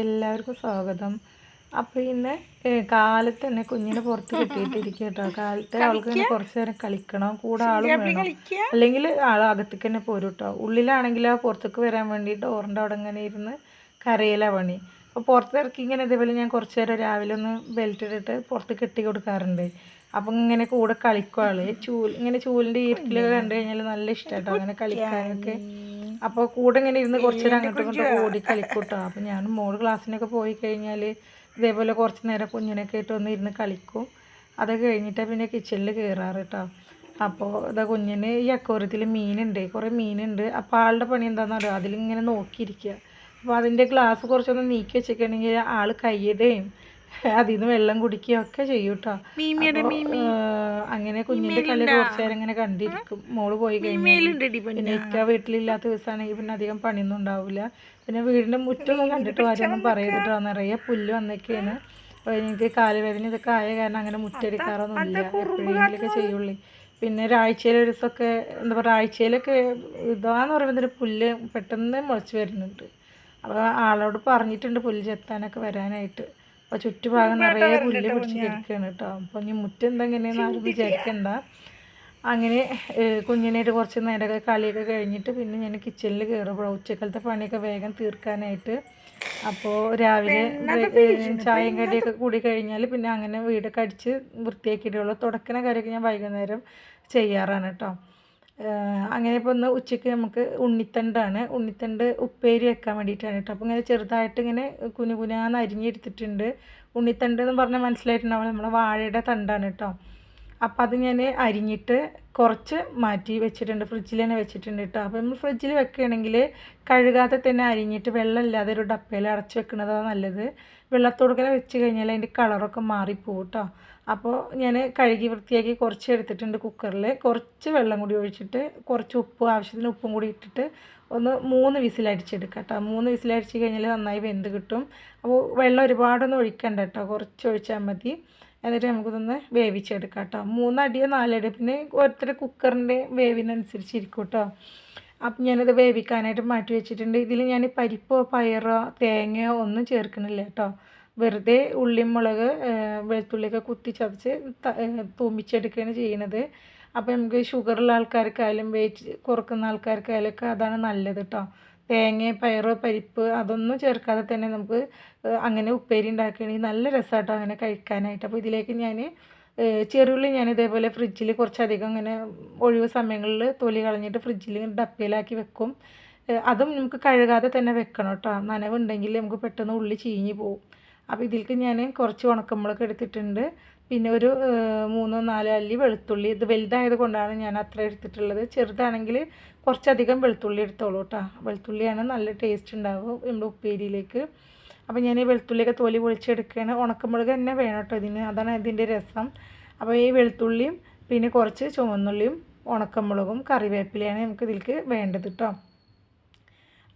എല്ലാവർക്കും സ്വാഗതം. അപ്പോൾ ഇന്ന് കാലത്ത് തന്നെ കുഞ്ഞിനെ പുറത്ത് കെട്ടിയിട്ടിരിക്കുക കേട്ടോ. കാലത്ത് അവൾക്ക് തന്നെ കുറച്ച് നേരം കളിക്കണം. കൂടെ ആളും വേണം. അല്ലെങ്കിൽ ആൾ അകത്തേക്ക് തന്നെ പോരും കേട്ടോ. ഉള്ളിലാണെങ്കിൽ ആ പുറത്തേക്ക് വരാൻ വേണ്ടിയിട്ട് ഡോറിന്റെ അവിടെ ഇങ്ങനെ ഇരുന്ന് കരയില പണി. അപ്പോൾ പുറത്തിറക്കി ഇങ്ങനെ ഇതേപോലെ ഞാൻ കുറച്ച് നേരം രാവിലെ ഒന്ന് ബെൽറ്റ് ഇട്ടിട്ട് പുറത്ത് കെട്ടി കൊടുക്കാറുണ്ട്. അപ്പം ഇങ്ങനെ കൂടെ കളിക്കും ആൾ. ചൂൽ ഇങ്ങനെ ചൂലിന്റെ ഈർക്കിലൊക്കെ കണ്ടു കഴിഞ്ഞാൽ നല്ല ഇഷ്ടമായിട്ടോ അങ്ങനെ കളിക്കാനൊക്കെ. അപ്പോൾ കൂടെ ഇങ്ങനെ ഇരുന്ന് കുറച്ച് നേരം അങ്ങോട്ടും ഇങ്ങോട്ടും ഓടി കളിക്കൂട്ടോ. അപ്പോൾ ഞാൻ മോൾ ക്ലാസ്സിനൊക്കെ പോയി കഴിഞ്ഞാൽ ഇതേപോലെ കുറച്ച് നേരം കുഞ്ഞിനൊക്കെ ആയിട്ട് ഒന്ന് ഇരുന്ന് കളിക്കും. അത് കഴിഞ്ഞിട്ട് പിന്നെ കിച്ചണിൽ കയറാറ് കേട്ടോ അപ്പോൾ ഇതാ കുഞ്ഞിന് ഈ അക്കോറത്തിൽ മീനുണ്ട്. കുറേ മീനുണ്ട്. അപ്പോൾ ആളുടെ പണി എന്താണെന്ന് അറിയാം അതിലിങ്ങനെ നോക്കിയിരിക്കുക അപ്പോൾ അതിന്റെ ഗ്ലാസ് കുറച്ചൊന്ന് നീക്കി വെച്ചിട്ടുണ്ടെങ്കിൽ ആൾ കയ്യുടെയും അതിൽ നിന്ന് വെള്ളം കുടിക്കുകയും ഒക്കെ ചെയ്യും കേട്ടോ അങ്ങനെ കുഞ്ഞിന്റെ കളി കുറച്ചു നേരം ഇങ്ങനെ കണ്ടിരിക്കും. മോൾ പോയി കഴിഞ്ഞാൽ പിന്നെ? ഇക്ക വീട്ടിലില്ലാത്ത ദിവസമാണെങ്കിൽ പിന്നെ അധികം പണിയൊന്നും ഉണ്ടാവില്ല പിന്നെ വീടിന്റെ മുറ്റമൊന്നും കണ്ടിട്ട് ആരൊന്നും പറയരുട്ടോ നിറയെ പുല്ല് വന്നൊക്കെയാണ്. അപ്പൊ എനിക്ക് കാലുവേദന ഇതൊക്കെ ആയ കാരണം അങ്ങനെ മുറ്റടിക്കാറൊന്നും ഇല്ല. എപ്പോഴെങ്കിലൊക്കെ ചെയ്യുള്ളൂ. പിന്നെ ഒരാഴ്ചയിൽ ഒരു ദിവസമൊക്കെ എന്താ പറയുക ആഴ്ചയിലൊക്കെ ഇതാന്ന് പറയുമ്പോൾ ഒരു പുല്ല് പെട്ടെന്ന് മുളച്ചു വരുന്നുണ്ട്. അപ്പോൾ ആളോട് പറഞ്ഞിട്ടുണ്ട് പുല്ല് ചെത്താനൊക്കെ വരാനായിട്ട്. അപ്പോൾ ചുറ്റുഭാഗം നിറയെ പുല്ല് പിടിച്ച് കിടക്കുകയാണ് കേട്ടോ. അപ്പോൾ ഇനി മുറ്റം എന്തെങ്ങനെയെന്ന് ആരും വിചാരിക്കണ്ട. അങ്ങനെ കുഞ്ഞിനായിട്ട് കുറച്ച് നേരമൊക്കെ കളിയൊക്കെ കഴിഞ്ഞിട്ട് പിന്നെ ഞാൻ കിച്ചണിൽ കയറുമ്പോൾ ഉച്ചക്കലത്തെ പണിയൊക്കെ വേഗം തീർക്കാനായിട്ട്. അപ്പോൾ രാവിലെ ചായയും. കടിയൊക്കെ കൂടി കഴിഞ്ഞാൽ പിന്നെ അങ്ങനെ വീടൊക്കെ അടിച്ച് വൃത്തിയാക്കിയിട്ടുള്ളൂ തുടക്കണ കാര്യമൊക്കെ ഞാൻ വൈകുന്നേരം ചെയ്യാറാണ് കേട്ടോ. അങ്ങനെ ഇപ്പോൾ ഒന്ന് ഉച്ചയ്ക്ക് നമുക്ക് ഉണ്ണിത്തണ്ടാണ്. ഉണ്ണിത്തണ്ട് ഉപ്പേരി വെക്കാൻ വേണ്ടിയിട്ടാണ് കേട്ടോ. അപ്പോൾ ഇങ്ങനെ ചെറുതായിട്ട് ഇങ്ങനെ കുനു കുനാന്ന് അരിഞ്ഞെടുത്തിട്ടുണ്ട്. ഉണ്ണിത്തണ്ട് എന്ന് പറഞ്ഞാൽ മനസ്സിലായിട്ടുണ്ടാവും നമ്മളെ വാഴയുടെ തണ്ടാണ് കേട്ടോ. അപ്പം അത് ഞാൻ അരിഞ്ഞിട്ട് കുറച്ച് മാറ്റി വെച്ചിട്ടുണ്ട്. ഫ്രിഡ്ജിൽ തന്നെ വെച്ചിട്ടുണ്ട് കേട്ടോ. അപ്പോൾ നമ്മൾ ഫ്രിഡ്ജിൽ വെക്കുകയാണെങ്കിൽ കഴുകാതെ തന്നെ അരിഞ്ഞിട്ട് വെള്ളമില്ലാതെ ഒരു ഡപ്പയിൽ അടച്ച് വെക്കുന്നതാണ് നല്ലത്. വെള്ളത്തോടുക്കനെ വെച്ച് കഴിഞ്ഞാൽ അതിന്റെ കളറൊക്കെ മാറിപ്പോവും കേട്ടോ. അപ്പോൾ ഞാൻ കഴുകി വൃത്തിയാക്കി കുറച്ച് എടുത്തിട്ടുണ്ട് കുക്കറിൽ കുറച്ച് വെള്ളം കൂടി ഒഴിച്ചിട്ട് കുറച്ച് ഉപ്പ് ആവശ്യത്തിന് ഉപ്പും കൂടി ഇട്ടിട്ട് ഒന്ന് മൂന്ന് വിസിലടിച്ചെടുക്കാം കേട്ടോ മൂന്ന് വിസിലടിച്ച് കഴിഞ്ഞാൽ നന്നായി വെന്ത് കിട്ടും. അപ്പോൾ വെള്ളം ഒരുപാടൊന്നും ഒഴിക്കണ്ട കേട്ടോ കുറച്ച് ഒഴിച്ചാൽ മതി. എന്നിട്ട് നമുക്കിതൊന്ന് വേവിച്ചെടുക്കാം കേട്ടോ മൂന്നടിയോ നാലടിയോ പിന്നെ ഓരോരുത്തരുടെ കുക്കറിന്റെ വേവിനനുസരിച്ചിരിക്കും കേട്ടോ അപ്പം ഞാനത് വേവിക്കാനായിട്ട് മാറ്റി വെച്ചിട്ടുണ്ട്. ഇതിൽ ഞാൻ പരിപ്പോ പയറോ തേങ്ങയോ ഒന്നും ചേർക്കുന്നില്ല കേട്ടോ വെറുതെ ഉള്ളിയും മുളക് വെളുത്തുള്ളിയൊക്കെ കുത്തി ചതച്ച് തൂമിച്ചെടുക്കുകയാണ് ചെയ്യുന്നത്. അപ്പോൾ നമുക്ക് ഷുഗറുള്ള ആൾക്കാർക്കായാലും വെയിറ്റ് കുറക്കുന്ന ആൾക്കാർക്കായാലും ഒക്കെ അതാണ് നല്ലത് കേട്ടോ തേങ്ങ പയറ് പരിപ്പ് അതൊന്നും ചേർക്കാതെ തന്നെ നമുക്ക് അങ്ങനെ ഉപ്പേരി ഉണ്ടാക്കുകയാണെങ്കിൽ നല്ല രസമായിട്ടോ അങ്ങനെ കഴിക്കാനായിട്ട്. അപ്പോൾ ഇതിലേക്ക് ഞാൻ ചെറുള്ളി ഞാൻ ഇതേപോലെ ഫ്രിഡ്ജിൽ കുറച്ചധികം ഇങ്ങനെ ഒഴിവ് സമയങ്ങളിൽ തൊലി കളഞ്ഞിട്ട് ഫ്രിഡ്ജിൽ ഡപ്പയിലാക്കി വെക്കും. അതും നമുക്ക് കഴുകാതെ തന്നെ വെക്കണം കേട്ടോ നനവുണ്ടെങ്കിൽ നമുക്ക് പെട്ടെന്ന് ഉള്ളി ചീഞ്ഞ് പോകും അപ്പോൾ ഇതിലേക്ക് ഞാൻ കുറച്ച് ഉണക്കമുളക് എടുത്തിട്ടുണ്ട്. പിന്നെ ഒരു മൂന്നോ നാലോ അല്ലി വെളുത്തുള്ളി. ഇത് വലുതായത് കൊണ്ടാണ് ഞാൻ അത്ര എടുത്തിട്ടുള്ളത്. ചെറുതാണെങ്കിൽ കുറച്ചധികം വെളുത്തുള്ളി എടുത്തോളൂ കേട്ടോ വെളുത്തുള്ളിയാണ് നല്ല ടേസ്റ്റ് ഉണ്ടാവും നമ്മുടെ ഉപ്പേരിയിലേക്ക്. അപ്പോൾ ഞാൻ ഈ വെളുത്തുള്ളിയൊക്കെ തൊലി പൊളിച്ചെടുക്കുകയാണ് ഉണക്കമുളക് തന്നെ വേണം കേട്ടോ ഇതിന്. അതാണ് ഇതിന്റെ രസം. അപ്പോൾ ഈ വെളുത്തുള്ളിയും പിന്നെ കുറച്ച് ചുവന്നുള്ളിയും ഉണക്കമുളകും കറിവേപ്പിലയാണ് നമുക്ക് ഇതിലേക്ക് വേണ്ടത് കേട്ടോ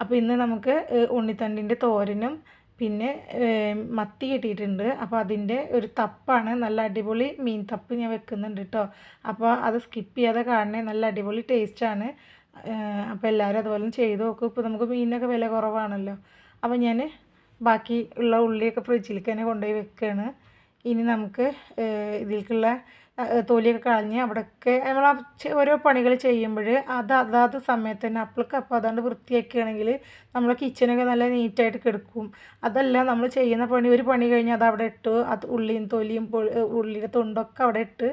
അപ്പോൾ ഇന്ന് നമുക്ക് ഉണ്ണിത്തണ്ടിന്റെ തോരനും പിന്നെ മത്തി കിട്ടിയിട്ടുണ്ട്. അപ്പോൾ അതിന്റെ ഒരു തപ്പാണ്. നല്ല അടിപൊളി മീൻ തപ്പ് ഞാൻ വെക്കുന്നുണ്ട് കേട്ടോ അപ്പോൾ അത് സ്കിപ്പ് ചെയ്യാതെ കാണണേ. നല്ല അടിപൊളി ടേസ്റ്റാണ് അപ്പോൾ എല്ലാവരും അതുപോലെ ചെയ്ത് നോക്കും. ഇപ്പോൾ നമുക്ക് മീനിനൊക്കെ വില കുറവാണല്ലോ. അപ്പോൾ ഞാൻ ബാക്കി ഉള്ള ഉള്ളിയൊക്കെ ഫ്രിഡ്ജിലേക്ക് തന്നെ കൊണ്ടുപോയി വെക്കുകയാണ് ഇനി നമുക്ക് ഇതിലേക്കുള്ള തൊലിയൊക്കെ കളഞ്ഞ് അവിടെയൊക്കെ നമ്മൾ ഓരോ പണികൾ ചെയ്യുമ്പോൾ അത് അതാത് സമയത്ത് തന്നെ അപ്പോഴൊക്കെ അപ്പോൾ അതുകൊണ്ട് വൃത്തിയാക്കുകയാണെങ്കിൽ നമ്മളെ കിച്ചനൊക്കെ നല്ല നീറ്റായിട്ട് കിടക്കും. അതല്ല നമ്മൾ ചെയ്യുന്ന പണി ഒരു പണി കഴിഞ്ഞാൽ അത് അവിടെ ഇട്ട് അത് ഉള്ളിയും തൊലിയും ഉള്ളിയുടെ തൊണ്ടൊക്കെ അവിടെ ഇട്ട്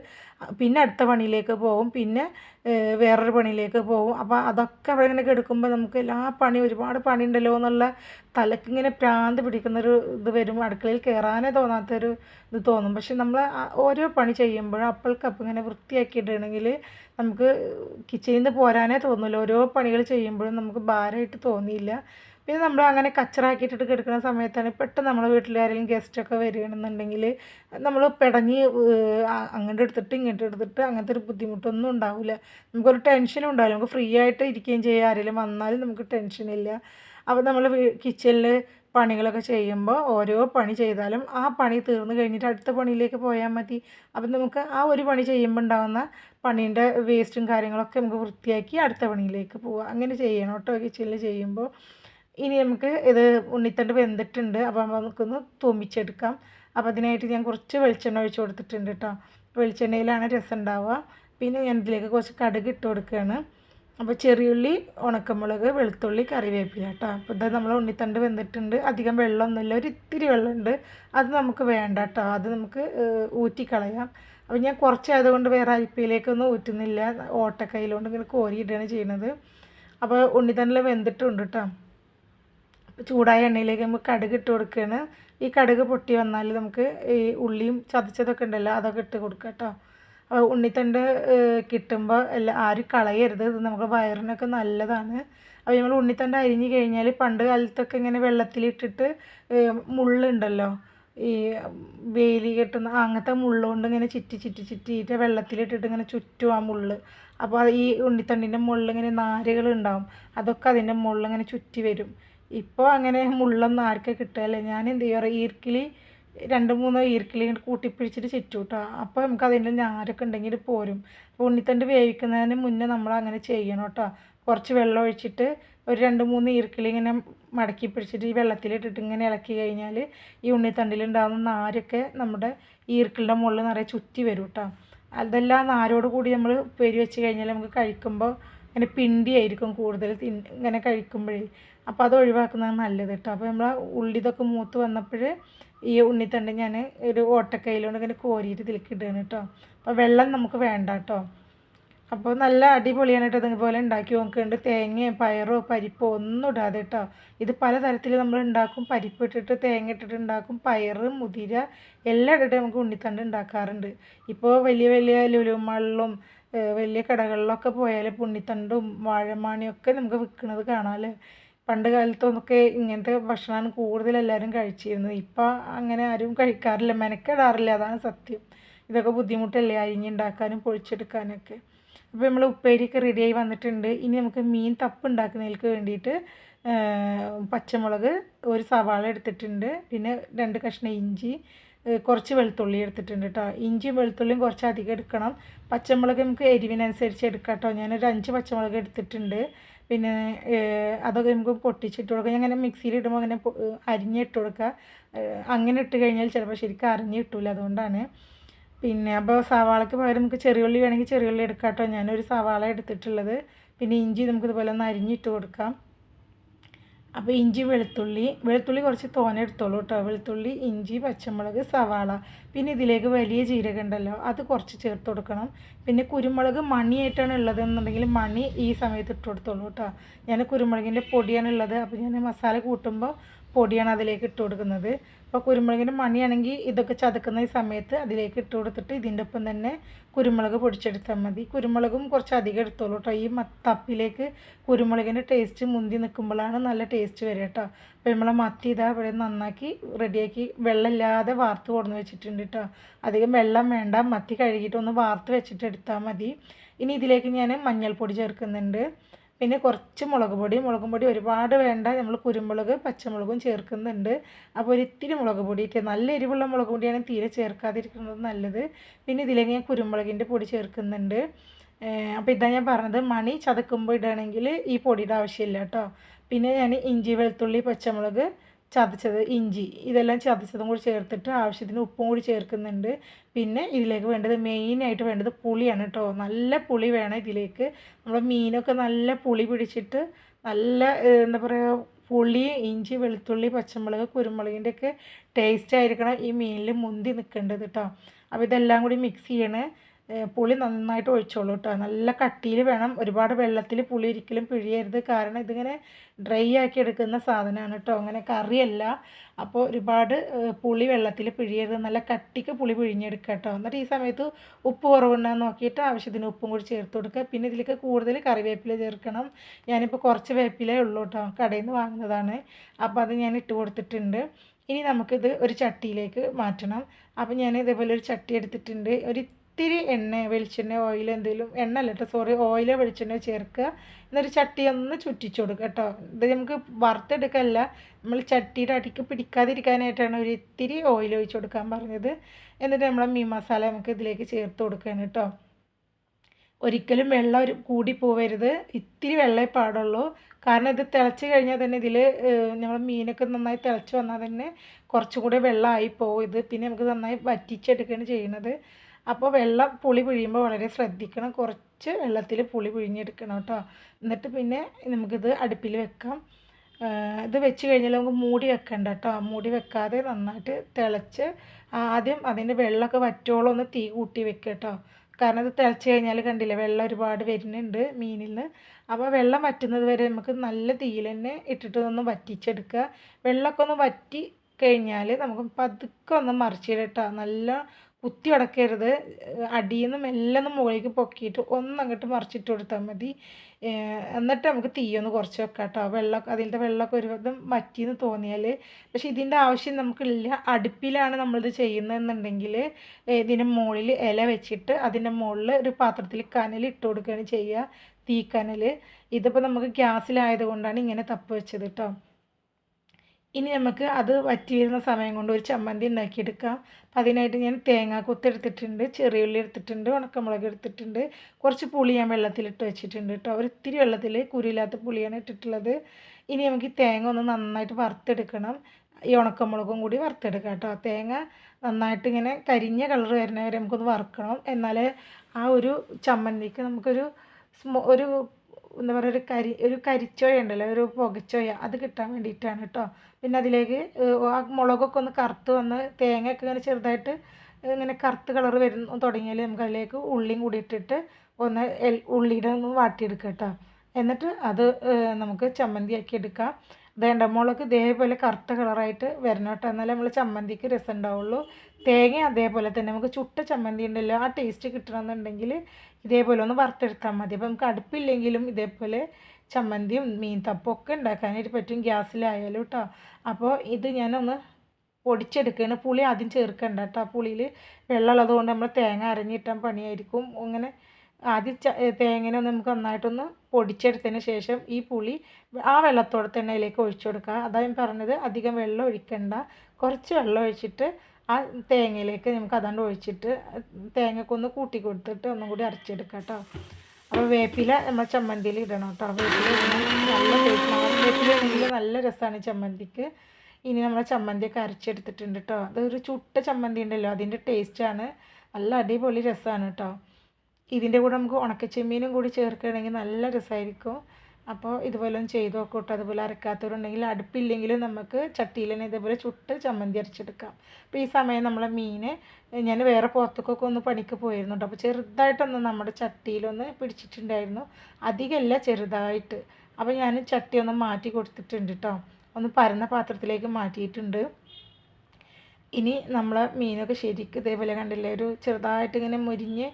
പിന്നെ അടുത്ത പണിയിലേക്ക് പോകും. പിന്നെ വേറൊരു പണിയിലേക്ക് പോകും. അപ്പോൾ അതൊക്കെ അവിടെ ഇങ്ങനെ കിടക്കുമ്പോൾ നമുക്ക് എല്ലാ പണി ഒരുപാട് പണി ഉണ്ടല്ലോ എന്നുള്ള തലക്കിങ്ങനെ പ്രാന്ത് പിടിക്കുന്നൊരു ഇത് വരും. അടുക്കളയിൽ കയറാനേ തോന്നാത്തൊരു ഇത് തോന്നും. പക്ഷെ നമ്മൾ ഓരോ പണി ചെയ്യുമ്പോഴും അപ്പോൾക്കപ്പം ഇങ്ങനെ വൃത്തിയാക്കിയിടണമെങ്കിൽ നമുക്ക് കിച്ചണിൽ നിന്ന് പോരാനേ തോന്നില്ല ഓരോ പണികൾ ചെയ്യുമ്പോഴും നമുക്ക് ഭാരമായിട്ട് തോന്നിയില്ല. പിന്നെ നമ്മൾ അങ്ങനെ കച്ചറാക്കിയിട്ടിട്ട് കിടക്കുന്ന സമയത്താണ് പെട്ടെന്ന് നമ്മൾ വീട്ടിൽ ആരെങ്കിലും ഗസ്റ്റൊക്കെ വരികയാണെന്നുണ്ടെങ്കിൽ നമ്മൾ പിടഞ്ഞ് അങ്ങോട്ട് എടുത്തിട്ട് ഇങ്ങോട്ട് എടുത്തിട്ട് അങ്ങനത്തെ ഒരു ബുദ്ധിമുട്ടൊന്നും ഉണ്ടാവില്ല. നമുക്കൊരു ടെൻഷനും ഉണ്ടാവില്ല. നമുക്ക് ഫ്രീ ആയിട്ട് ഇരിക്കുകയും ചെയ്യാം. ആരെങ്കിലും വന്നാലും നമുക്ക് ടെൻഷനില്ല അപ്പോൾ നമ്മൾ കിച്ചണിൽ പണികളൊക്കെ ചെയ്യുമ്പോൾ ഓരോ പണി ചെയ്താലും ആ പണി തീർന്നു കഴിഞ്ഞിട്ട് അടുത്ത പണിയിലേക്ക് പോയാൽ മതി. അപ്പം നമുക്ക് ആ ഒരു പണി ചെയ്യുമ്പോൾ ഉണ്ടാകുന്ന പണീന്റെ വേസ്റ്റും കാര്യങ്ങളൊക്കെ നമുക്ക് വൃത്തിയാക്കി അടുത്ത പണിയിലേക്ക് പോവാം അങ്ങനെ ചെയ്യണം കേട്ടോ കിച്ചണിൽ ചെയ്യുമ്പോൾ. ഇനി നമുക്ക് ഇത് ഉണ്ണിത്തണ്ട് വെന്തിട്ടുണ്ട്. അപ്പോൾ നമുക്കൊന്ന് തൂമിച്ചെടുക്കാം. അപ്പോൾ അതിനായിട്ട് ഞാൻ കുറച്ച് വെളിച്ചെണ്ണ ഒഴിച്ച് കൊടുത്തിട്ടുണ്ട് കേട്ടോ വെളിച്ചെണ്ണയിലാണ് രസം ഉണ്ടാവുക പിന്നെ ഞാൻ ഇതിലേക്ക് കുറച്ച് കടുക് ഇട്ട് കൊടുക്കുകയാണ്. അപ്പോൾ ചെറിയുള്ളി ഉണക്കമുളക് വെളുത്തുള്ളി കറിവേപ്പില കേട്ടോ അപ്പോൾ ഇത് നമ്മൾ ഉണ്ണിത്തണ്ട് വെന്തിട്ടുണ്ട്. അധികം വെള്ളമൊന്നുമില്ല. ഒരു ഇത്തിരി വെള്ളമുണ്ട്. അത് നമുക്ക് വേണ്ട കേട്ടോ അത് നമുക്ക് ഊറ്റിക്കളയാം. അപ്പോൾ ഞാൻ കുറച്ചായതുകൊണ്ട് വേറെ അരിപ്പയിലേക്കൊന്നും ഊറ്റുന്നില്ല. ഓട്ടക്കൈയിലോണ്ട് ഇങ്ങനെ കോരിയിടുകയാണ് ചെയ്യുന്നത് അപ്പോൾ ഉണ്ണിത്തണ്ടിൽ വെന്തിട്ടുണ്ട് കേട്ടോ ചൂടായ എണ്ണയിലേക്ക് നമുക്ക് കടുക് ഇട്ട് കൊടുക്കുകയാണ് ഈ കടുക് പൊട്ടി വന്നാൽ നമുക്ക് ഈ ഉള്ളിയും ചതച്ചതൊക്കെ ഉണ്ടല്ലോ അതൊക്കെ ഇട്ട് കൊടുക്കുക കേട്ടോ അപ്പോൾ ഉണ്ണിത്തണ്ട് കിട്ടുമ്പോൾ എല്ലാ ആരും കളയരുത്. ഇത് നമുക്ക് വയറിനൊക്കെ നല്ലതാണ്. അപ്പോൾ നമ്മൾ ഉണ്ണിത്തണ്ട് അരിഞ്ഞു കഴിഞ്ഞാൽ പണ്ട് കാലത്തൊക്കെ ഇങ്ങനെ വെള്ളത്തിലിട്ടിട്ട് മുള്ളുണ്ടല്ലോ. ഈ വേലി കെട്ടുന്ന അങ്ങനത്തെ മുള്ളുകൊണ്ട് ഇങ്ങനെ ചിറ്റി ചിറ്റി ചിറ്റിയിട്ട് വെള്ളത്തിലിട്ടിട്ട് ഇങ്ങനെ ചുറ്റും ആ മുള്ള്. അപ്പോൾ ഈ ഉണ്ണിത്തണ്ടിന്റെ മുള്ളിങ്ങനെ നാരുകൾ ഉണ്ടാവും. അതൊക്കെ അതിന്റെ മുള്ളിങ്ങനെ ചുറ്റി വരും. ഇപ്പോൾ അങ്ങനെ മുള്ളൊന്നും ആർക്കും കിട്ടുകയില്ല ഞാൻ എന്ത് ചെയ്യാറ് ഈർക്കിളി രണ്ട് മൂന്ന് ഈർക്കിലി കൂട്ടിപ്പിടിച്ചിട്ട് ചുറ്റും കേട്ടോ അപ്പോൾ നമുക്ക് അതിന്റെ ഞാരൊക്കെ ഉണ്ടെങ്കിൽ പോരും. ഉണ്ണിത്തണ്ട് വേവിക്കുന്നതിന് മുന്നേ നമ്മൾ അങ്ങനെ ചെയ്യണം കേട്ടോ. കുറച്ച് വെള്ളം ഒഴിച്ചിട്ട് ഒരു രണ്ട് മൂന്ന് ഈർക്കിളി ഇങ്ങനെ മടക്കി പിടിച്ചിട്ട് ഈ വെള്ളത്തിലിട്ടിട്ട് ഇങ്ങനെ ഇളക്കി കഴിഞ്ഞാൽ ഈ ഉണ്ണിത്തണ്ടിലുണ്ടാകുന്ന നാരൊക്കെ നമ്മുടെ ഈർക്കിളിന്റെ മുകളിൽ നിറയെ ചുറ്റി വരും കേട്ടോ. അതെല്ലാം നാരോട് കൂടി നമ്മൾ ഉപ്പേരി വെച്ച് കഴിഞ്ഞാൽ നമുക്ക് കഴിക്കുമ്പോൾ ഇങ്ങനെ പിണ്ടിയായിരിക്കും കൂടുതൽ ഇങ്ങനെ കഴിക്കുമ്പോഴേ. അപ്പോൾ അത് ഒഴിവാക്കുന്നത് നല്ലത് കേട്ടോ അപ്പോൾ നമ്മൾ ഉള്ളി ഇതൊക്കെ മൂത്ത് വന്നപ്പോൾ ഈ ഉണ്ണിത്തണ്ട് ഞാൻ ഒരു ഓട്ടക്കൈയിലോണ്ട് ഇങ്ങനെ കോരിയിട്ട് ഇതിലേക്ക് കേട്ടോ അപ്പോൾ വെള്ളം നമുക്ക് വേണ്ട കേട്ടോ അപ്പോൾ നല്ല അടിപൊളിയാണ് കേട്ടോ ഇതുപോലെ ഉണ്ടാക്കി നോക്കുന്നുണ്ട് തേങ്ങയോ പയറോ പരിപ്പോ ഒന്നും ഇടാതെ കേട്ടോ ഇത് പലതരത്തിൽ നമ്മൾ ഉണ്ടാക്കും പരിപ്പ് ഇട്ടിട്ട് തേങ്ങ ഇട്ടിട്ട് ഉണ്ടാക്കും പയറ് മുതിര എല്ലാം ഇട്ടിട്ട് നമുക്ക് ഉണ്ണിത്തണ്ട് ഉണ്ടാക്കാറുണ്ട് ഇപ്പോൾ വലിയ വലിയ ലുലുമാളിലും വലിയ കടകളിലൊക്കെ പോയാൽ പുണ്ണിത്തണ്ടും വാഴമാണിയും ഒക്കെ നമുക്ക് വിൽക്കുന്നത് കാണാമല്ലേ പണ്ട് കാലത്തൊന്നൊക്കെ ഇങ്ങനത്തെ ഭക്ഷണമാണ് കൂടുതൽ എല്ലാവരും കഴിച്ചിരുന്നത്. ഇപ്പോൾ അങ്ങനെ ആരും കഴിക്കാറില്ല. മെനക്കെടാറില്ല. അതാണ് സത്യം. ഇതൊക്കെ ബുദ്ധിമുട്ടല്ലേ? അരിഞ്ഞുണ്ടാക്കാനും പൊഴിച്ചെടുക്കാനൊക്കെ. അപ്പോൾ നമ്മൾ ഉപ്പേരിയൊക്കെ റെഡിയായി വന്നിട്ടുണ്ട്. ഇനി നമുക്ക് മീൻ തപ്പ് ഉണ്ടാക്കുന്നതിലേക്ക് വേണ്ടിയിട്ട് പച്ചമുളക് ഒരു സവാള എടുത്തിട്ടുണ്ട്. പിന്നെ രണ്ട് കഷ്ണം ഇഞ്ചി കുറച്ച് വെളുത്തുള്ളി എടുത്തിട്ടുണ്ട് കേട്ടോ ഇഞ്ചിയും വെളുത്തുള്ളിയും കുറച്ച് അധികം എടുക്കണം. പച്ചമുളക് നമുക്ക് എരിവിനനുസരിച്ച് എടുക്കാം കേട്ടോ ഞാനൊരു അഞ്ച് പച്ചമുളക് എടുത്തിട്ടുണ്ട്. പിന്നെ അതൊക്കെ നമുക്ക് പൊട്ടിച്ചിട്ട് കൊടുക്കുക അങ്ങനെ മിക്സിയിൽ ഇടുമ്പോൾ അങ്ങനെ അരിഞ്ഞിട്ട് കൊടുക്കുക അങ്ങനെ ഇട്ട് കഴിഞ്ഞാൽ ചിലപ്പോൾ ശരിക്കും അരിഞ്ഞ് അതുകൊണ്ടാണ്. പിന്നെ അപ്പോൾ സവാളയ്ക്ക് പകരം നമുക്ക് ചെറിയുള്ളി വേണമെങ്കിൽ ചെറിയുള്ളി എടുക്കാം കേട്ടോ ഞാനൊരു സവാള എടുത്തിട്ടുള്ളത്. പിന്നെ ഇഞ്ചി നമുക്ക് ഇതുപോലെ ഒന്ന് അരിഞ്ഞിട്ട് കൊടുക്കാം. അപ്പോൾ ഇഞ്ചി വെളുത്തുള്ളി. വെളുത്തുള്ളി കുറച്ച് തോനെ എടുത്തോളൂ കേട്ടോ വെളുത്തുള്ളി ഇഞ്ചി പച്ചമുളക് സവാള. പിന്നെ ഇതിലേക്ക് വലിയ ജീരകം ഉണ്ടല്ലോ അത് കുറച്ച് ചേർത്ത് കൊടുക്കണം. പിന്നെ കുരുമുളക് മണിയായിട്ടാണ് ഉള്ളത് എന്നുണ്ടെങ്കിൽ മണി ഈ സമയത്ത് ഇട്ട് കൊടുത്തോളൂ കേട്ടോ ഞാൻ കുരുമുളകിന്റെ പൊടിയാണ് ഉള്ളത്. അപ്പോൾ ഞാൻ മസാല കൂട്ടുമ്പോൾ പൊടിയാണ് അതിലേക്ക് ഇട്ട് കൊടുക്കുന്നത്. അപ്പോൾ കുരുമുളകിന്റെ മണിയാണെങ്കിൽ ഇതൊക്കെ ചതക്കുന്ന ഈ സമയത്ത് അതിലേക്ക് ഇട്ട് കൊടുത്തിട്ട് ഇതിന്റെ ഒപ്പം തന്നെ കുരുമുളക് പൊടിച്ചെടുത്താൽ മതി. കുരുമുളകും കുറച്ച് അധികം എടുത്തോളൂ കേട്ടോ ഈ തപ്പിലേക്ക് കുരുമുളകിന്റെ ടേസ്റ്റ് മുന്തി നിൽക്കുമ്പോഴാണ് നല്ല ടേസ്റ്റ് വരിക കേട്ടോ അപ്പോൾ നമ്മളെ മത്തി ഇതാ ഇവിടെ നന്നാക്കി റെഡിയാക്കി വെള്ളമില്ലാതെ വാർത്ത് കൊടുന്ന് വെച്ചിട്ടുണ്ട് കേട്ടോ അധികം വെള്ളം വേണ്ട. മത്തി കഴുകിയിട്ട് ഒന്ന് വാർത്ത് വെച്ചിട്ട് എടുത്താൽ മതി. ഇനി ഇതിലേക്ക് ഞാൻ മഞ്ഞൾപ്പൊടി ചേർക്കുന്നുണ്ട്. പിന്നെ കുറച്ച് മുളക് പൊടി മുളക് പൊടി ഒരുപാട് വേണ്ട. നമ്മൾ കുരുമുളക് പച്ചമുളകും ചേർക്കുന്നുണ്ട്. അപ്പോൾ ഒരു ഇത്തിരി മുളക് പൊടി നല്ല എരിവുള്ള മുളക് പൊടിയാണ് തീരെ ചേർക്കാതിരിക്കുന്നത് നല്ലത്. പിന്നെ ഇതിലേക്ക് ഞാൻ കുരുമുളകിന്റെ പൊടി ചേർക്കുന്നുണ്ട്. അപ്പോൾ ഇതാണ് ഞാൻ പറഞ്ഞത് മണി ചതക്കുമ്പോൾ ഇടുകയാണെങ്കിൽ ഈ പൊടിയുടെ ആവശ്യമില്ല കേട്ടോ. പിന്നെ ഞാൻ ഇഞ്ചി വെളുത്തുള്ളി പച്ചമുളക് ചതച്ചത് ഇഞ്ചി ഇതെല്ലാം ചതച്ചതും കൂടി ചേർത്തിട്ട് ആവശ്യത്തിന് ഉപ്പും കൂടി ചേർക്കുന്നുണ്ട്. പിന്നെ ഇതിലേക്ക് വേണ്ടത് മെയിനായിട്ട് വേണ്ടത് പുളിയാണ് കേട്ടോ നല്ല പുളി വേണം ഇതിലേക്ക്. നമ്മൾ മീനൊക്കെ നല്ല പുളി പിടിച്ചിട്ട് നല്ല എന്താ പറയുക പുളി ഇഞ്ചി വെളുത്തുള്ളി പച്ചമുളക് കുരുമുളകിന്റെ ഒക്കെ ടേസ്റ്റ് ആയിരിക്കണം ഈ മീനിൽ മുന്തി നിൽക്കേണ്ടത് കേട്ടോ അപ്പോൾ ഇതെല്ലാം കൂടി മിക്സ് ചെയ്യണേ. പുളി നന്നായിട്ട് ഒഴിച്ചോളൂ കേട്ടോ നല്ല കട്ടിയിൽ വേണം. ഒരുപാട് വെള്ളത്തിൽ പുളി ഒരിക്കലും പിഴിയരുത്. കാരണം ഇതിങ്ങനെ ഡ്രൈ ആക്കി എടുക്കുന്ന സാധനമാണ് കേട്ടോ അങ്ങനെ കറിയല്ല. അപ്പോൾ ഒരുപാട് പുളി വെള്ളത്തിൽ പിഴിയരുത്. നല്ല കട്ടിക്ക് പുളി പിഴിഞ്ഞെടുക്കുക കേട്ടോ എന്നിട്ട് ഈ സമയത്ത് ഉപ്പ് കുറവുണ്ടെന്ന് നോക്കിയിട്ട് ആവശ്യത്തിന് ഉപ്പും കൂടി ചേർത്ത് കൊടുക്കുക. പിന്നെ ഇതിലേക്ക് കൂടുതൽ കറിവേപ്പില ചേർക്കണം. ഞാനിപ്പോൾ കുറച്ച് വേപ്പിലേ ഉള്ളൂ കേട്ടോ കടയിൽ നിന്ന് വാങ്ങുന്നതാണ്. അപ്പോൾ അത് ഞാൻ ഇട്ട് കൊടുത്തിട്ടുണ്ട്. ഇനി നമുക്കിത് ഒരു ചട്ടിയിലേക്ക് മാറ്റണം. അപ്പോൾ ഞാൻ ഇതേപോലെ ഒരു ചട്ടി എടുത്തിട്ടുണ്ട്. ഒരു ഇത്തിരി എണ്ണ വെളിച്ചെണ്ണ ഓയിൽ എന്തെങ്കിലും എണ്ണ അല്ല കേട്ടോ സോറി ഓയിലോ വെളിച്ചെണ്ണ ചേർക്കുക. എന്നൊരു ചട്ടി ഒന്ന് ചുറ്റിച്ചു കൊടുക്കുക കേട്ടോ ഇത് നമുക്ക് വറുത്തെടുക്കല്ല. നമ്മൾ ചട്ടിയുടെ അടിക്ക് പിടിക്കാതിരിക്കാനായിട്ടാണ് ഒരു ഇത്തിരി ഓയിൽ ഒഴിച്ച് കൊടുക്കാൻ പറഞ്ഞത്. എന്നിട്ട് നമ്മളെ മീൻ മസാല നമുക്ക് ഇതിലേക്ക് ചേർത്ത് കൊടുക്കുകയാണ് കേട്ടോ ഒരിക്കലും വെള്ളം ഒരു കൂടി പോവരുത്. ഇത്തിരി വെള്ളമേ പാടുള്ളൂ. കാരണം ഇത് തിളച്ച് കഴിഞ്ഞാൽ തന്നെ ഇതിൽ നമ്മൾ മീനൊക്കെ നന്നായി തിളച്ച് വന്നാൽ തന്നെ കുറച്ചും കൂടെ വെള്ളമായി പോകും ഇത്. പിന്നെ നമുക്ക് നന്നായി വറ്റിച്ചെടുക്കുകയാണ് ചെയ്യുന്നത് അപ്പോൾ വെള്ളം പുളി പിഴിയുമ്പോൾ വളരെ ശ്രദ്ധിക്കണം. കുറച്ച് വെള്ളത്തിൽ പുളി പിഴിഞ്ഞെടുക്കണം കേട്ടോ. എന്നിട്ട് പിന്നെ നമുക്കിത് അടുപ്പിൽ വെക്കാം. ഇത് വെച്ച് കഴിഞ്ഞാൽ നമുക്ക് മൂടി വെക്കണ്ട കേട്ടോ. മൂടി വെക്കാതെ നന്നായിട്ട് തിളച്ച് ആദ്യം അതിന്റെ വെള്ളമൊക്കെ വറ്റോളം ഒന്ന് തീ കൂട്ടി വെക്കുക കേട്ടോ. കാരണം ഇത് തിളച്ച് കഴിഞ്ഞാൽ കണ്ടില്ലേ വെള്ളം ഒരുപാട് വരുന്നുണ്ട് മീനിൽ നിന്ന് അപ്പോൾ വെള്ളം വറ്റുന്നത് വരെ നമുക്ക് നല്ല തീയിൽ തന്നെ ഇട്ടിട്ട് ഒന്ന് വറ്റിച്ചെടുക്കുക. വെള്ളമൊക്കെ ഒന്ന് വറ്റി കഴിഞ്ഞാൽ നമുക്ക് പതുക്കെ ഒന്ന് മറിച്ചിടട്ടോ നല്ല കുത്തി അടക്കരുത്. അടിയിൽ നിന്ന് മെല്ലെ ഒന്ന് മുകളിലേക്ക് പൊക്കിയിട്ട് ഒന്നങ്ങോട്ട് മറിച്ചിട്ട് കൊടുത്താൽ മതി. എന്നിട്ട് നമുക്ക് തീയൊന്ന് കുറച്ച് വെക്കാം കേട്ടോ വെള്ളം അതിന്റെ വെള്ളമൊക്കെ ഒരുവിധം വറ്റിയെന്ന് തോന്നിയാൽ പക്ഷേ ഇതിന്റെ ആവശ്യം നമുക്കില്ല. അടുപ്പിലാണ് നമ്മളിത് ചെയ്യുന്നതെന്നുണ്ടെങ്കിൽ ഇതിന്റെ മുകളിൽ ഇല വെച്ചിട്ട് അതിന്റെ മുകളിൽ ഒരു പാത്രത്തിൽ കനൽ ഇട്ട് കൊടുക്കുകയാണ് ചെയ്യുക. തീക്കനൽ. ഇതിപ്പോൾ നമുക്ക് ഗ്യാസിലായത് കൊണ്ടാണ് ഇങ്ങനെ തപ്പ് വെച്ചത് കേട്ടോ ഇനി നമുക്ക് അത് വറ്റി വരുന്ന സമയം കൊണ്ട് ഒരു ചമ്മന്തി ഉണ്ടാക്കിയെടുക്കാം. അപ്പം അതിനായിട്ട് ഞാൻ തേങ്ങ കൊത്തെടുത്തിട്ടുണ്ട് ചെറിയ ഉള്ളി എടുത്തിട്ടുണ്ട് ഉണക്കമുളക് എടുത്തിട്ടുണ്ട് കുറച്ച് പുളി ഞാൻ വെള്ളത്തിലിട്ട് വെച്ചിട്ടുണ്ട് കേട്ടോ. ഇത്തിരി വെള്ളത്തിൽ കുരിയില്ലാത്ത പുളിയാണ് ഇട്ടിട്ടുള്ളത്. ഇനി നമുക്ക് ഈ തേങ്ങ ഒന്ന് നന്നായിട്ട് വറുത്തെടുക്കണം. ഈ ഉണക്കമുളകും കൂടി വറുത്തെടുക്കാം കേട്ടോ. തേങ്ങ നന്നായിട്ട് ഇങ്ങനെ കരിഞ്ഞ കളർ വരുന്ന വരെ നമുക്കൊന്ന് വറുക്കണം. എന്നാൽ ആ ഒരു ചമ്മന്തിക്ക് നമുക്കൊരു സ്മോ ഒരു എന്താ പറയുക ഒരു കരി ഒരു കരിച്ചോയ ഉണ്ടല്ലോ ഒരു പുകച്ചോയ അത് കിട്ടാൻ വേണ്ടിയിട്ടാണ് കേട്ടോ. പിന്നെ അതിലേക്ക് ആ മുളകൊക്കെ ഒന്ന് കറുത്ത് വന്ന് തേങ്ങയൊക്കെ ഇങ്ങനെ ചെറുതായിട്ട് ഇങ്ങനെ കറുത്ത് കളർ വരുന്ന തുടങ്ങിയാൽ നമുക്ക് അതിലേക്ക് ഉള്ളിയും കൂടി ഇട്ടിട്ട് ഒന്ന് ഉള്ളിയുടെ ഒന്ന് വാട്ടിയെടുക്കാം കേട്ടോ. എന്നിട്ട് അത് നമുക്ക് ചമ്മന്തിയാക്കി എടുക്കാം. വേണ്ട മുളക് ഇതേപോലെ കറുത്ത കളറായിട്ട് വരണം കേട്ടോ എന്നാലേ നമ്മൾ ചമ്മന്തിക്ക് രസം ഉണ്ടാവുള്ളൂ തേങ്ങ അതേപോലെ തന്നെ നമുക്ക് ചുട്ട ചമ്മന്തി ഉണ്ടല്ലോ ആ ടേസ്റ്റ് കിട്ടണമെന്നുണ്ടെങ്കിൽ ഇതേപോലെ ഒന്ന് വറുത്തെടുത്താൽ മതി. അപ്പോൾ നമുക്ക് അടുപ്പില്ലെങ്കിലും ഇതേപോലെ ചമ്മന്തിയും മീൻ തപ്പും ഒക്കെ ഉണ്ടാക്കാനായിട്ട് പറ്റും ഗ്യാസിലായാലും കേട്ടോ അപ്പോൾ ഇത് ഞാനൊന്ന് പൊടിച്ചെടുക്കുകയാണ് പുളി ആദ്യം ചേർക്കണ്ട കേട്ടോ പുളിയിൽ വെള്ളമുള്ളത് കൊണ്ട് നമ്മൾ തേങ്ങ അരഞ്ഞിട്ടാൻ പണിയായിരിക്കും. അങ്ങനെ ആദ്യം തേങ്ങനെ ഒന്ന് നമുക്ക് നന്നായിട്ടൊന്ന് പൊടിച്ചെടുത്തതിന് ശേഷം ഈ പുളി ആ വെള്ളത്തോടെ തന്നെ ഒഴിച്ചു കൊടുക്കുക. അതായത് പറഞ്ഞത് അധികം വെള്ളം ഒഴിക്കണ്ട. കുറച്ച് വെള്ളം ഒഴിച്ചിട്ട് ആ തേങ്ങയിലേക്ക് നമുക്ക് അതാണ്ട് ഒഴിച്ചിട്ട് തേങ്ങക്കൊന്ന് കൂട്ടി കൊടുത്തിട്ട് ഒന്നും കൂടി അരച്ചെടുക്കാം കേട്ടോ. അപ്പോൾ വേപ്പില നമ്മൾ ചമ്മന്തിയിൽ ഇടണം കേട്ടോ. വേപ്പില നല്ല വേപ്പില. ആണെങ്കിൽ നല്ല രസമാണ് ചമ്മന്തിക്ക്. ഇനി നമ്മൾ ചമ്മന്തിയൊക്കെ അരച്ചെടുത്തിട്ടുണ്ട് കേട്ടോ. അതൊരു ചുട്ട ചമ്മന്തി ഉണ്ടല്ലോ. അതിന്റെ ടേസ്റ്റാണ് നല്ല അടിപൊളി രസമാണ് കേട്ടോ. ഇതിന്റെ കൂടെ നമുക്ക് ഉണക്കച്ചെമ്മീനും കൂടി ചേർക്കുകയാണെങ്കിൽ നല്ല രസമായിരിക്കും. അപ്പോൾ ഇതുപോലെ ഒന്ന് ചെയ്ത് നോക്കൂട്ടോ അതുപോലെ അരക്കാത്തവരുണ്ടെങ്കിൽ അടുപ്പില്ലെങ്കിലും നമുക്ക് ചട്ടിയിൽ തന്നെ ഇതേപോലെ ചുട്ട് ചമ്മന്തി അരച്ചെടുക്കാം. അപ്പോൾ ഈ സമയം നമ്മളെ മീൻ ഞാൻ വേറെ പുറത്തേക്കൊക്കെ ഒന്ന് പണിക്ക് പോയിരുന്നു കേട്ടോ. അപ്പോൾ ചെറുതായിട്ടൊന്ന് നമ്മുടെ ചട്ടിയിലൊന്ന് പിടിച്ചിട്ടുണ്ടായിരുന്നു. അധികമല്ല ചെറുതായിട്ട്. അപ്പോൾ ഞാൻ ചട്ടി ഒന്ന് മാറ്റി കൊടുത്തിട്ടുണ്ട് കേട്ടോ. ഒന്ന് പരന്ന പാത്രത്തിലേക്ക് മാറ്റിയിട്ടുണ്ട്. ഇനി നമ്മളെ മീനൊക്കെ ശരിക്കും ഇതേപോലെ കണ്ടില്ലേ ഒരു ചെറുതായിട്ട് ഇങ്ങനെ മുരിഞ്ഞ്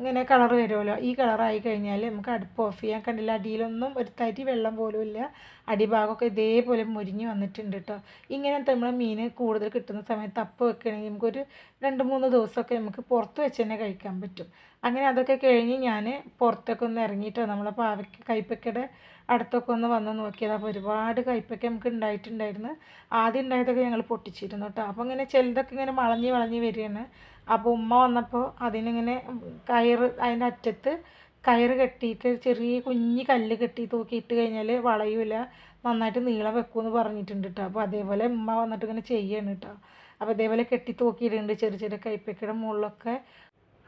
ഇങ്ങനെ കളർ വരുമല്ലോ. ഈ കളറായി കഴിഞ്ഞാൽ നമുക്ക് അടുപ്പ് ഓഫ് ചെയ്യാൻ കണ്ടില്ല? അടിയിലൊന്നും ഒരു തരി വെള്ളം പോലും ഇല്ല. അടിഭാഗമൊക്കെ ഇതേപോലെ മുരിഞ്ഞ് വന്നിട്ടുണ്ട് കേട്ടോ ഇങ്ങനെ നമ്മൾ മീൻ കൂടുതൽ കിട്ടുന്ന സമയത്ത് അപ്പ് വെക്കുകയാണെങ്കിൽ നമുക്കൊരു രണ്ട് മൂന്ന് ദിവസമൊക്കെ നമുക്ക് പുറത്ത് വെച്ച് തന്നെ കഴിക്കാൻ പറ്റും. അങ്ങനെ അതൊക്കെ കഴിഞ്ഞ് ഞാൻ പുറത്തൊക്കെ ഒന്ന് ഇറങ്ങിയിട്ടോ നമ്മളെ പാവയ്ക്ക് കൈപ്പക്കയുടെ അടുത്തൊക്കെ ഒന്ന് വന്ന് നോക്കിയത്. അപ്പോൾ ഒരുപാട് കൈപ്പക്ക നമുക്ക് ഉണ്ടായിട്ടുണ്ടായിരുന്നു. ആദ്യം ഉണ്ടായതൊക്കെ ഞങ്ങൾ പൊട്ടിച്ചിരുന്നു കേട്ടോ അപ്പോൾ ഇങ്ങനെ ചിലതൊക്കെ ഇങ്ങനെ വളഞ്ഞ് വളഞ്ഞ് വരികയാണ്. അപ്പോൾ ഉമ്മ വന്നപ്പോൾ അതിനിങ്ങനെ കയറ് അതിന്റെ അറ്റത്ത് കയറ് കെട്ടിയിട്ട് ചെറിയ കുഞ്ഞി കല്ല് കെട്ടി തൂക്കിയിട്ട് കഴിഞ്ഞാൽ വളയൂല. നന്നായിട്ട് നീളം വെക്കുമെന്ന് പറഞ്ഞിട്ടുണ്ട് കേട്ടോ അപ്പോൾ അതേപോലെ ഉമ്മ വന്നിട്ട് ഇങ്ങനെ ചെയ്യാണ് കേട്ടോ അപ്പോൾ ഇതേപോലെ കെട്ടി തൂക്കിയിട്ടുണ്ട് ചെറിയ ചെറിയ കൈപ്പക്കയുടെ മുകളിലൊക്കെ.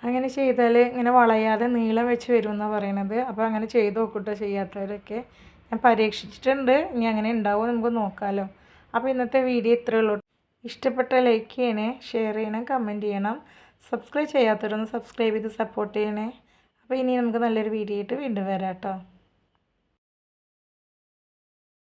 അങ്ങനെ ചെയ്താൽ ഇങ്ങനെ വളയാതെ നീളം വെച്ച് വരുമെന്നാണ് പറയണത്. അപ്പോൾ അങ്ങനെ ചെയ്ത് നോക്കൂട്ടോ ചെയ്യാത്തവരൊക്കെ. ഞാൻ പരീക്ഷിച്ചിട്ടുണ്ട്. ഇനി അങ്ങനെ ഉണ്ടാവുമോ നമുക്ക് നോക്കാമല്ലോ അപ്പോൾ ഇന്നത്തെ വീഡിയോ ഇത്രയേ ഉള്ളൂ. ഇഷ്ടപ്പെട്ട ലൈക്ക് ചെയ്യണേ ഷെയർ ചെയ്യണം കമന്റ് ചെയ്യണം. സബ്സ്ക്രൈബ് ചെയ്യാത്തവരൊന്ന് സബ്സ്ക്രൈബ് ചെയ്ത് സപ്പോർട്ട് ചെയ്യണേ. അപ്പോൾ ഇനി നമുക്ക് നല്ലൊരു വീഡിയോ ആയിട്ട് വീണ്ടും വരാം കേട്ടോ.